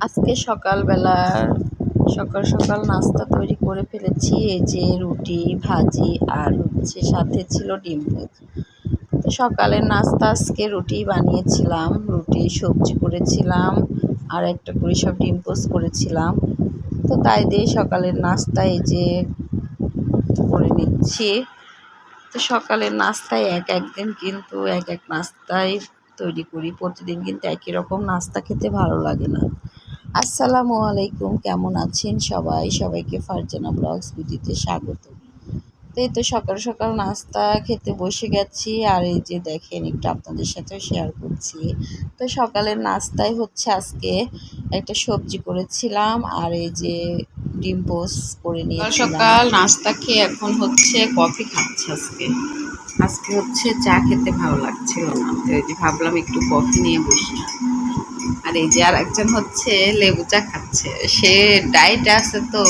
আজকে সকালবেলা সকাল সকাল নাস্তা তৈরি করে ফেলেছি এই যে রুটি ভাজি আর হচ্ছে সাথে ছিল ডিম তো সকালের নাস্তা আজকে রুটি বানিয়েছিলাম রুটি সবজি করেছিলাম আর একটা করে সব ডিম পোস্ট করেছিলাম। তো তাই দিয়ে সকালের নাস্তা এই যে করে নিচ্ছি। তো সকালের নাস্তায় এক একদিন কিন্তু এক এক নাস্তায় তৈরি করি প্রতিদিন কিন্তু একই রকম নাস্তা খেতে ভালো লাগে না। আসসালামু আলাইকুম কেমন আছেন সবাই? সবাইকে ফারজানা ব্লগস ভিডিওতে স্বাগত। তো এই তো সকাল সকাল নাস্তা খেতে বসে গেছি আর এই যে দেখেন একটু আপনাদের সাথে শেয়ার করছি। তো সকালের নাস্তায় হচ্ছে আজকে একটা সবজি করেছিলাম আর এই যে ডিম পোস্ট করে নিয়ে সকাল নাস্তা খেয়ে এখন হচ্ছে কফি খাচ্ছে আজকে। আজকে হচ্ছে চা খেতে ভালো লাগছিল না তো এই যে ভাবলাম একটু কফি নিয়ে বসি। এই যে আর একজন হচ্ছে লেবু চা খাচ্ছে। সে ডায়েট আছে তো,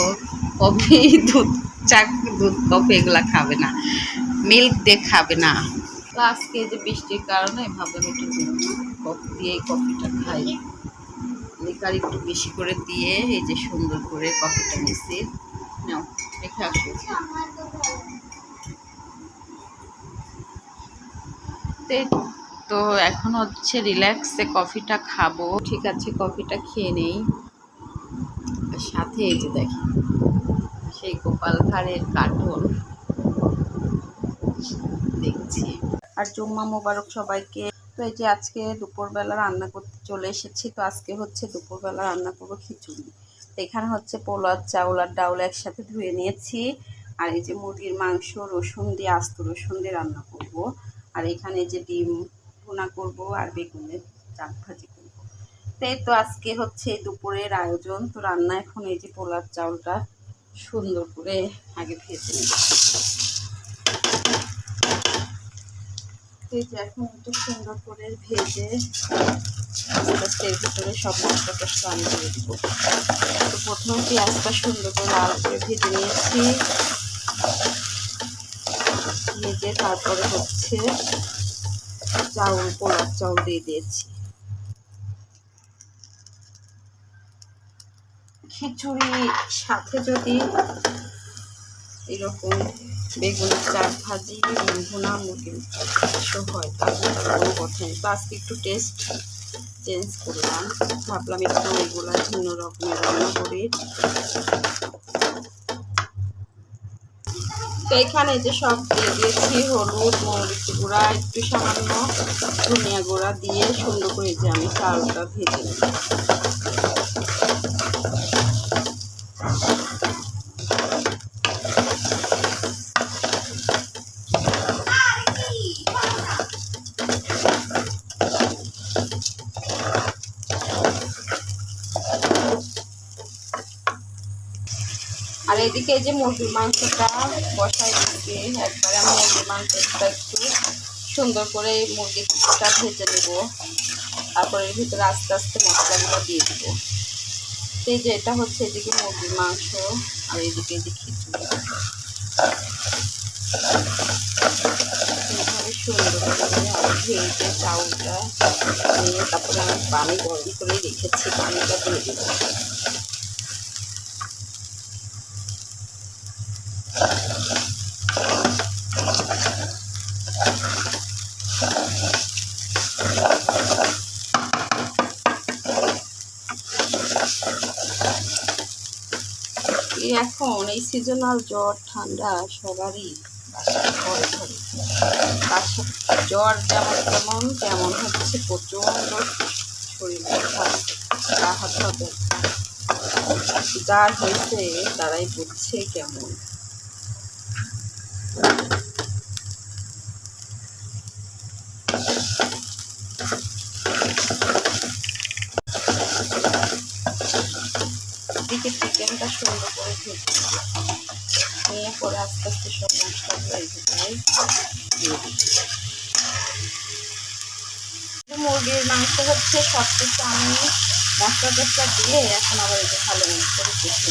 কফি, দুধ, চা, দুধ, কফি এগুলা খাবে না। মিল্ক দিয়ে খাবে না। তো আজকে যে বৃষ্টির কারণে ভাবলাম একটু কফি দিয়ে কফিটা খাই। লিকার একটু বেশি করে দিয়ে এই যে সুন্দর করে কফিটা মিশিয়ে নাও, রেখে আসো। তো তো এখন হচ্ছে রিল্যাক্সে কফিটা খাব। ঠিক আছে কফিটা খেয়ে নেই। সাথে এই যে দেখি সেই গোপাল ভাঁড়ের কার্টুন। দেখছি। আর জুম্মা মোবারক সবাইকে, তো এই যে আজকে দুপুরবেলা রান্না করতে চলে এসেছি, তো আজকে হচ্ছে দুপুরবেলা রান্না করব খিচুড়ি। এখানে হচ্ছে পোলার চাউল আর ডাউল একসাথে ধুয়ে নিয়েছি। আর এই যে মুরগির মাংস, রসুন দিয়ে, আস্ত রসুন দিয়ে রান্না করব। আর এখানে যে ডিম ভুনা করব আর বেগুনের চাক ভাজি করব। তো এই তো আজকে হচ্ছে দুপুরের আয়োজন, তো রান্না এখন এই যে পোলার চাউলটা সুন্দর করে আগে ভেজে নেব। এই এখন একটু সুন্দর করে ভেজে আস্তে এর ভিতরে সব মশলা টসলা আমি দিয়ে দিব। তো প্রথমে পেঁয়াজটা সুন্দর করে লাল করে ভেজে নিয়েছি। ভেজে তারপরে হচ্ছে চাউল পোলার চাউল দিয়ে দিয়েছি। খিচুড়ি সাথে যদি এরকম বেগুনের চার ভাজি ভুনা মুরগির হয়, তাহলে কোনো কথা। তো আজকে একটু টেস্ট চেঞ্জ করলাম। ভাবলাম একটু এগুলা ভিন্ন রকমের রান্না করি। তো এখানে যে সব দিয়ে দিয়েছি, হলুদ, মরিচ গুঁড়া, একটু সামান্য ধনিয়া গুঁড়া দিয়ে সুন্দর করে যে আমি চালটা ভেজে নিই আর এদিকে যে মুরগির মাংসটা বসাই দিচ্ছি একবারে আমি মুরগির মাংসটা একটু সুন্দর করে মুরগিটা ভেজে নেব। তারপর এর ভিতরে আস্তে আস্তে মশলাগুলো দিয়ে দেব। এই যে এটা হচ্ছে এদিকে মুরগির মাংস আর এদিকে এইভাবে সুন্দর করে ভেজে চাউলটা নিয়ে তারপরে আমি পানি গরম করে রেখেছি, পানিটা দিয়ে দেবো এখন এই সিজনাল জ্বর, ঠান্ডা সবারই ঘরে জ্বর যেমন তেমন তেমন হচ্ছে প্রচণ্ড শরীর ব্যথা হাত যার হয়েছে, তারাই বুঝছে কেমন দিকে চিকেনটা সুন্দর করে ভেজে নিয়ে আস্তে আস্তে সব মুরগির মাংস হচ্ছে সব কিছু আমি মশলা টসলা দিয়ে এখন আবার এটা ভালো মতো করে কষে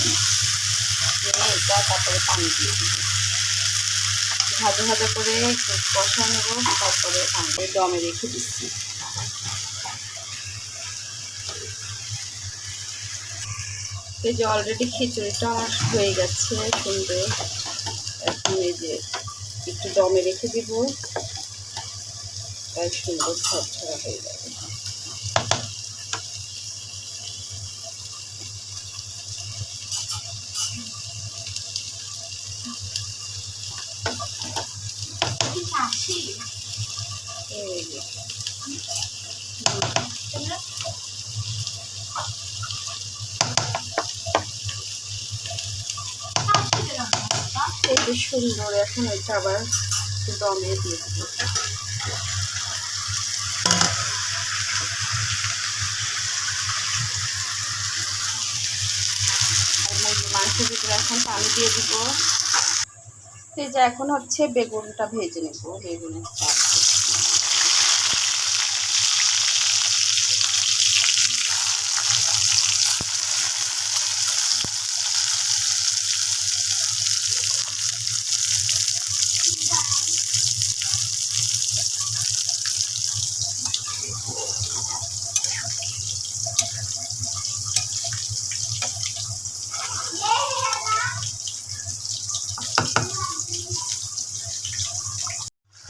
এটা তারপরে পানি দিয়ে ভাজা ভাজা করে কষা তারপরে পানি দমে রেখে দিচ্ছি। এই যে অলরেডি খিচুড়িটা আমার হয়ে গেছে সুন্দর। এই যে একটু দমে রেখে দিব। তাই সুন্দর ঝরঝরা হয়ে যাবে এই যে যে সুন্দর। এখন এটা আবার দমে দিয়ে মাংসের ভিতরে এখন পানি দিয়ে দিব। এই যে এখন হচ্ছে বেগুনটা ভেজে নেব, বেগুনের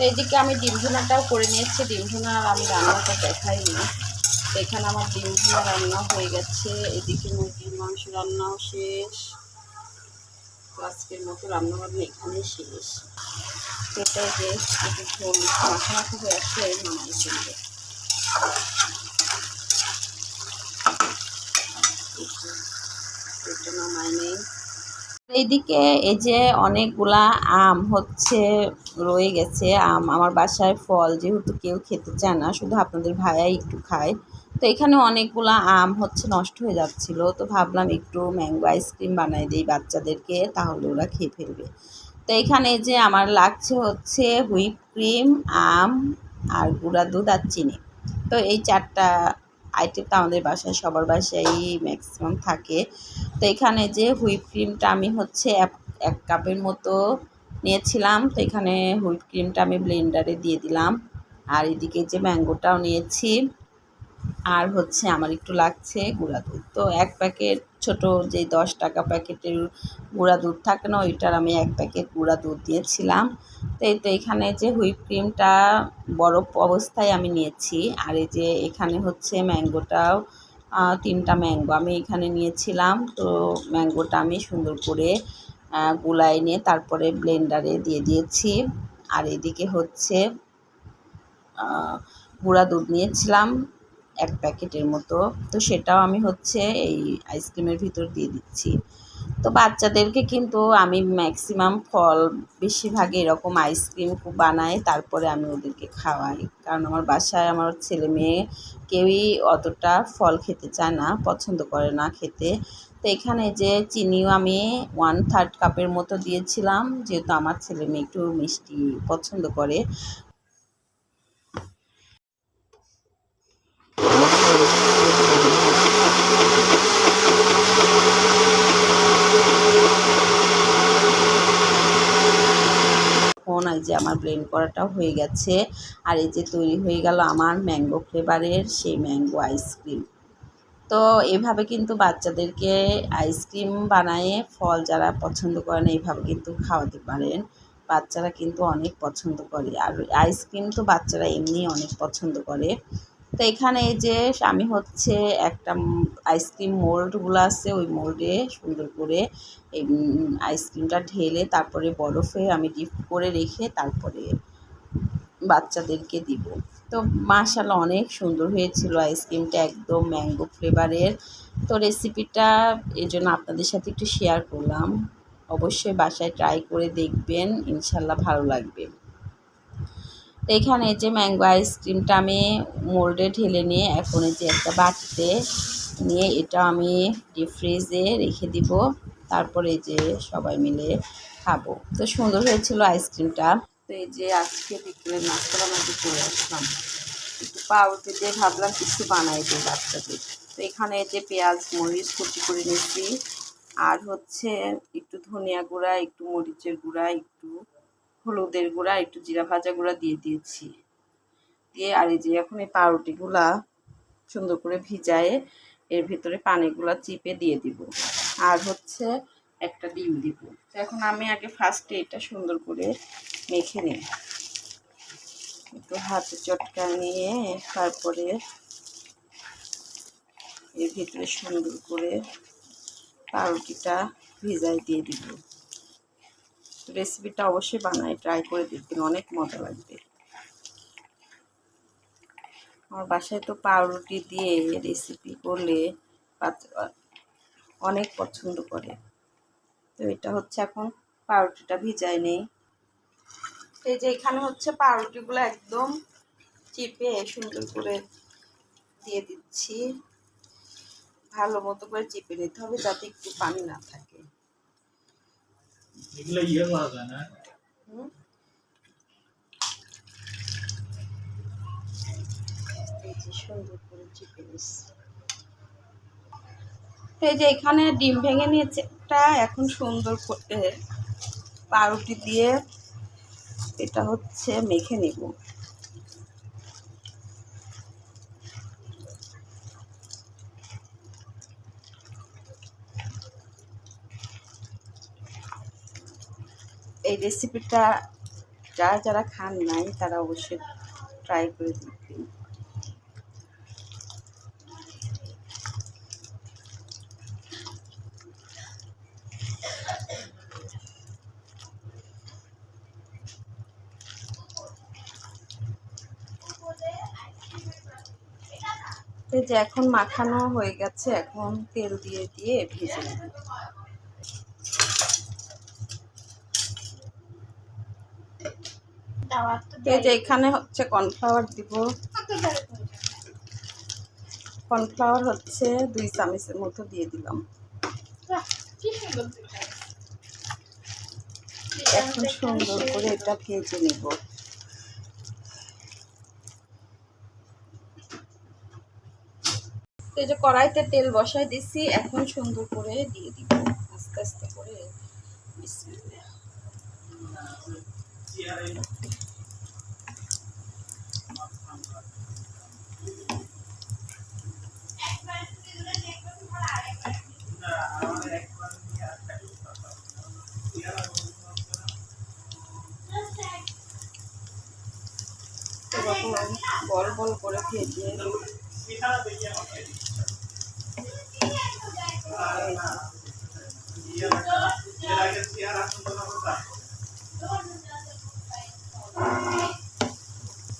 এইদিকে আমি ডিম ভুনাটাও করে নিয়েছি। ডিম ভুনা আর আমি রান্নাটা দেখাইনি। এখানে আমার ডিম ভুনা রান্না হয়ে গেছে। এদিকে মুরগির মাংস রান্নাও শেষ। আজকের মতো রান্না বান্না এখানেই শেষ। তো এটাই যে মাখা হয়ে আসলে নামাই ফেলবে এটা নামাই নেই এইদিকে এই যে অনেকগুলা আম হচ্ছে, রয়ে গেছে। আম আমার বাসায় ফল যেহেতু কেউ খেতে চায় না, শুধু আপনাদের ভাইয়াই একটু খায়। তো এখানে অনেকগুলা আম হচ্ছে নষ্ট হয়ে যাচ্ছিল। তো ভাবলাম একটু ম্যাঙ্গো আইসক্রিম বানাই দিই বাচ্চাদেরকে, তাহলে ওরা খেয়ে ফেলবে। তো এখানে যে আমার লাগছে হচ্ছে হুইপ ক্রিম, আম আর গুঁড়া দুধ আর চিনি। তো এই চারটা আইটেম তো আমাদের বাসায়, সবার বাসায় ম্যাক্সিমাম থাকে। তো এখানে যে হুইপ ক্রিমটা আমি হচ্ছে এক কাপের মতো নিয়েছিলাম, তো এখানে হুইপ ক্রিমটা আমি ব্লেন্ডারে দিয়ে দিলাম। আর এদিকে যে ম্যাঙ্গোটাও নিয়েছি, আর হচ্ছে আমার একটু লাগছে গুঁড়া দুধ। তো এক প্যাকেট ছোট যে দশ টাকা প্যাকেটের গুঁড়া দুধ থাকে না, ওইটার আমি এক প্যাকেট গুঁড়া দুধ দিয়েছিলাম। তো এই তো এখানে যে হুইপ ক্রিমটা বরফ অবস্থায় আমি নিয়েছি, আর এই যে এখানে হচ্ছে ম্যাঙ্গোটাও তিনটা ম্যাঙ্গো আমি এখানে নিয়েছিলাম। তো ম্যাঙ্গোটা আমি সুন্দর করে গুলাই নিয়ে তারপরে ব্লেন্ডারে দিয়ে দিয়েছি। আর এদিকে হচ্ছে গুঁড়া দুধ নিয়েছিলাম। এক প্যাকেটের মতো। তো সেটাও আমি হচ্ছে এই আইসক্রিমের ভিতর দিয়ে দিচ্ছি। তো বাচ্চাদেরকে কিন্তু আমি ম্যাক্সিমাম ফল বেশিরভাগই এরকম আইসক্রিম খুব বানাই তারপরে আমি ওদেরকে খাওয়াই। কারণ আমার বাসায় আমার ছেলে মেয়ে কেউই অতটা ফল খেতে চায় না, পছন্দ করে না খেতে। তো এখানে যে চিনিও আমি ওয়ান থার্ড কাপের মতো দিয়েছিলাম, যেহেতু আমার ছেলে মেয়ে একটু মিষ্টি পছন্দ করে। এখন যে আমার ব্লেন্ড করাটাও হয়ে গেছে। আর এই যে তৈরি হয়ে গেল আমার ম্যাঙ্গো ফ্লেভারের সেই ম্যাঙ্গো আইসক্রিম। তো এভাবে কিন্তু বাচ্চাদেরকে আইসক্রিম বানায়ে ফল যারা পছন্দ করেন এইভাবে কিন্তু খাওয়াতে পারেন। বাচ্চারা কিন্তু অনেক পছন্দ করে। আর আইসক্রিম তো বাচ্চারা এমনি অনেক পছন্দ করে। তো এখানে এই যে আমি হচ্ছে একটা আইসক্রিম মোল্ডগুলো আছে, ওই মোল্ডে সুন্দর করে, এই আইসক্রিমটা ঢেলে তারপরে বরফে আমি ডিপ করে রেখে তারপরে বাচ্চাদেরকে দিব। তো মাশাল্লাহ অনেক সুন্দর হয়েছিল আইসক্রিমটা একদম ম্যাঙ্গো ফ্লেভারের তো রেসিপিটা এই জন্য আপনাদের সাথে একটু শেয়ার করলাম। অবশ্যই বাসায় ট্রাই করে দেখবেন ইনশাল্লাহ ভালো লাগবে। তো এখানে যে ম্যাঙ্গো আইসক্রিমটা আমি মোল্ডে ঢেলে নিয়ে এখন এই যে একটা বাটিতে নিয়ে এটা আমি ডিপ ফ্রিজে রেখে দিব। তারপরে যে সবাই মিলে খাব। তো সুন্দর হয়েছিল আইসক্রিমটা তো এই যে আজকে বিকেলের নাস্তা বানাতে চলে আসলাম। একটু পাউরুটি দিয়ে ভাবলাম কিছু বানাই দিই বাচ্চাদের। তো এখানে যে পেঁয়াজ, মরিচ কুচি করে নিচ্ছি আর হচ্ছে একটু ধনিয়া গুঁড়া, একটু মরিচের গুঁড়া, একটু হলুদের গুঁড়া, একটু জিরা ভাজা গুঁড়া দিয়ে দিয়েছি। দিয়ে আর এই যে এখন এই পাউরুটিগুলা সুন্দর করে ভিজায়ে এর ভিতরে পানিগুলা চিপে দিয়ে দিব। আর হচ্ছে একটা ডিম দিব। তো এখন আমি আগে ফার্স্টে এটা সুন্দর করে মেখে নিই একটু হাতে চটকা নিয়ে তারপরে এর ভিতরে সুন্দর করে পাউরুটিটা ভিজাই দিয়ে দিব। রেসিপিটা অবশ্যই বানায় ট্রাই করে দেখবেন, অনেক মজা লাগবে। আমার বাসায় তো পাউরুটি দিয়ে রেসিপি করলে অনেক পছন্দ করে। তো এটা হচ্ছে এখন পাউরুটিটা ভিজাই নেই। এই যে এখানে হচ্ছে পাউরুটিগুলো একদম চিপে সুন্দর করে দিয়ে দিচ্ছি। ভালো মতো করে চিপে নিতে হবে যাতে একটু পানি না থাকে। এই যে এখানে ডিম ভেঙে নিয়েছে এটা এখন সুন্দর করে পাউরুটি দিয়ে এটা হচ্ছে মেখে নেব। এই রেসিপিটা যারা যারা খান নাই, তারা অবশ্যই ট্রাই করে দেখবেন। যে এখন মাখানো হয়ে গেছে, এখন তেল দিয়ে দিয়ে ভেজে নেব। এই যে এখানে হচ্ছে কর্নফ্লাওয়ার দিব। কর্নফ্লাওয়ার হচ্ছে দুই চামচের মতো দিয়ে দিলাম। এখন সুন্দর করে এটা ভেজে নেব। এই যে কড়াইতে তেল বসাই দিছি এখন সুন্দর করে দিয়ে দিব। আস্তে আস্তে করে বিসমিল্লাহ। এরকম বল বল করে ভেজে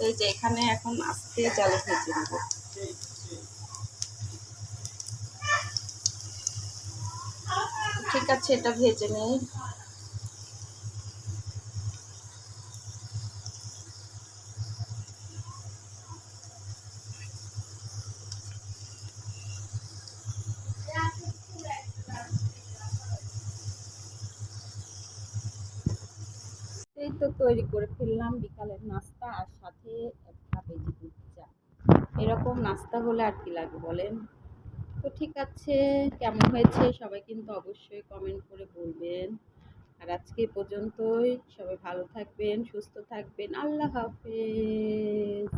এই যে এখানে এখন আস্তে জালে ভেজে ঠিক আছে এটা ভেজে নেই। তো তৈরি করে ফেললাম বিকালের নাস্তা আর সাথে এক কাপ এই দুধ চা। এরকম নাস্তা হলে আর কি লাগে বলেন? তো ঠিক আছে, কেমন হয়েছে সবাই কিন্তু অবশ্যই কমেন্ট করে বলবেন। আর আজকে পর্যন্তই, সবাই ভালো থাকবেন, সুস্থ থাকবেন, আল্লাহ হাফেজ।